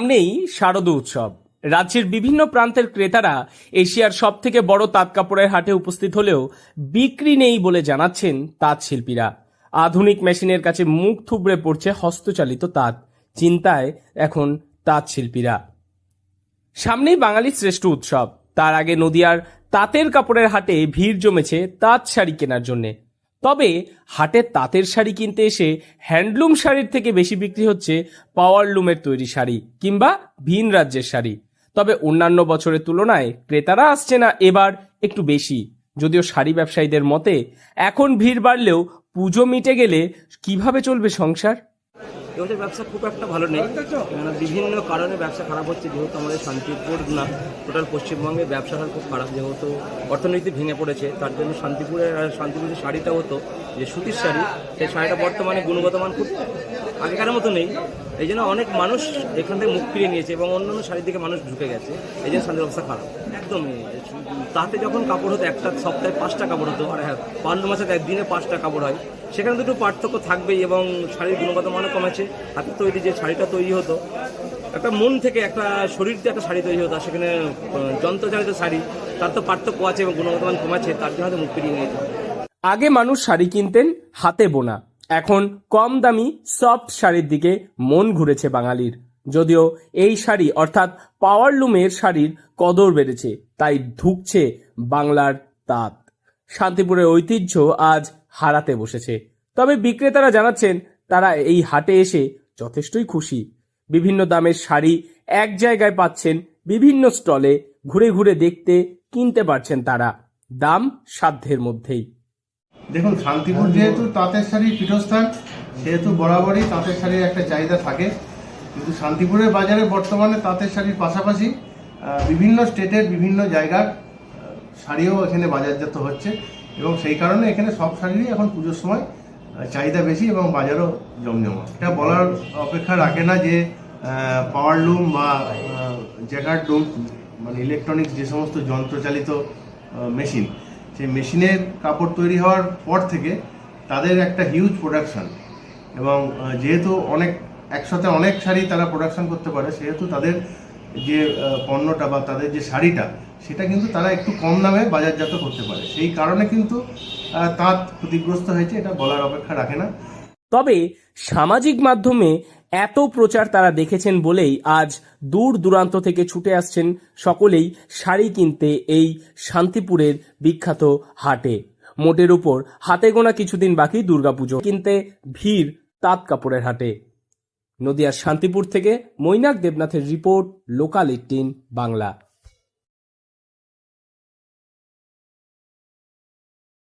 সামনেই শারদ উৎসব। রাজ্যের বিভিন্ন প্রান্তের ক্রেতারা এশিয়ার সব থেকে বড় তাঁত কাপড়ের হাটে উপস্থিত হলেও বিক্রি নেই বলে জানাচ্ছেন তাঁত শিল্পীরা। আধুনিক মেশিনের কাছে মুখ থুবড়ে পড়ছে হস্তচালিত তাঁত, চিন্তায় এখন তাঁত শিল্পীরা। সামনেই বাঙালির শ্রেষ্ঠ উৎসব। তার আগে নদিয়ার তাঁতের কাপড়ের হাটে ভিড় জমেছে তাঁত শাড়ি কেনার জন্যে। তবে হাটে তাঁতের শাড়ি কিনতে এসে হ্যান্ডলুম শাড়ির থেকে বেশি বিক্রি হচ্ছে পাওয়ার লুমের তৈরি শাড়ি কিংবা ভিন রাজ্যের শাড়ি। তবে অন্যান্য বছরের তুলনায় ক্রেতারা আসছে না এবার একটু বেশি। যদিও শাড়ি ব্যবসায়ীদের মতে, এখন ভিড় বাড়লেও পুজো মিটে গেলে কীভাবে চলবে সংসার? এবছর ব্যবসা খুব একটা ভালো নেই। কেননা বিভিন্ন কারণে ব্যবসা খারাপ হচ্ছে, যেহেতু আমাদের শান্তিপুর না, টোটাল পশ্চিমবঙ্গে ব্যবসাটা খুব খারাপ, যেহেতু অর্থনীতি ভেঙে পড়েছে, তার জন্য শান্তিপুরের শান্তিপুরের শাড়িটা হতো, যে সুতির শাড়ি, সেই শাড়িটা বর্তমানে গুণগত মান খুব আগেকার মতো নেই। এই জন্য অনেক মানুষ এখান থেকে মুখ ফিরিয়ে নিয়েছে এবং অন্যান্য শাড়ির দিকে মানুষ ঢুকে গেছে। এই জন্য শান্তির অবস্থা খারাপ। একদমই তাতে যখন কাপড় হতো, একটা সপ্তাহে পাঁচটা কাপড় হতো, আর হ্যাঁ পান্ন মাসে একদিনে পাঁচটা কাপড় হয়। সেখানে দুটো পার্থক্য থাকবেই এবং শাড়ির গুণগত মানও কমেছে। হাতের তৈরি যে শাড়িটা তৈরি হতো, একটা মন থেকে একটা শরীর দিয়ে একটা শাড়ি তৈরি হতো সেখানে যন্ত্রচালিত শাড়ি, তার তো পার্থক্য আছে এবং গুণগত মান কমেছে, তার জন্য হয়তো মুখ ফিরিয়ে নিয়েছে। আগে মানুষ শাড়ি কিনতেন হাতে বোনা। এখন কম দামি সফট শাড়ির দিকে মন ঘুরেছে বাঙালির। যদিও এই শাড়ি অর্থাৎ পাওয়ার লুমের শাড়ির কদর বেড়েছে, তাই ধুকছে বাংলার তাঁত। শান্তিপুরের ঐতিহ্য আজ হারাতে বসেছে। তবে বিক্রেতারা জানাচ্ছেন, তারা এই হাটে এসে যথেষ্টই খুশি। বিভিন্ন দামের শাড়ি এক জায়গায় পাচ্ছেন, বিভিন্ন স্টলে ঘুরে ঘুরে দেখতে কিনতে পারছেন তারা। দাম সাধ্যের মধ্যেই। দেখুন শান্তিপুর যেহেতু তাঁতের শাড়ির পীঠস্থান সেহেতু বরাবরই তাঁতের শাড়ির একটা চাহিদা থাকে। কিন্তু শান্তিপুরের বাজারে বর্তমানে তাঁতের শাড়ির পাশাপাশি বিভিন্ন স্টেটের বিভিন্ন জায়গার শাড়িও এখানে বাজারজাত হচ্ছে এবং সেই কারণে এখানে সব শাড়িরই এখন পুজোর সময় চাহিদা বেশি এবং বাজারও জমজমা এটা বলার অপেক্ষা রাখে না যে পাওয়ার লুম বা জ্যাকার্ড লুম মানে ইলেকট্রনিক্স যে সমস্ত যন্ত্রচালিত মেশিন সেই মেশিনের কাপড় তৈরি হওয়ার পর থেকে তাদের একটা হিউজ প্রোডাকশান এবং যেহেতু অনেক, একসাথে অনেক শাড়ি তারা প্রোডাকশান করতে পারে, সেহেতু তাদের যে পণ্যটা বা তাদের যে শাড়িটা, সেটা কিন্তু তারা একটু কম দামে বাজারজাত করতে পারে। সেই কারণে কিন্তু তাঁত ক্ষতিগ্রস্ত হয়েছে, এটা বলার অপেক্ষা রাখে না। তবে সামাজিক মাধ্যমে এত প্রচার তারা দেখেছেন বলেই আজ দূর দূরান্ত থেকে ছুটে আসছেন সকলেই শাড়ি কিনতে এই শান্তিপুরের বিখ্যাত হাটে। মোটের উপর হাতে গোনা কিছুদিন বাকি দুর্গাপুজো। কিনতে ভিড় তাঁত কাপড়ের হাটে। নদিয়ার শান্তিপুর থেকে মৈনাক দেবনাথের রিপোর্ট, লোকাল এইটিন বাংলা।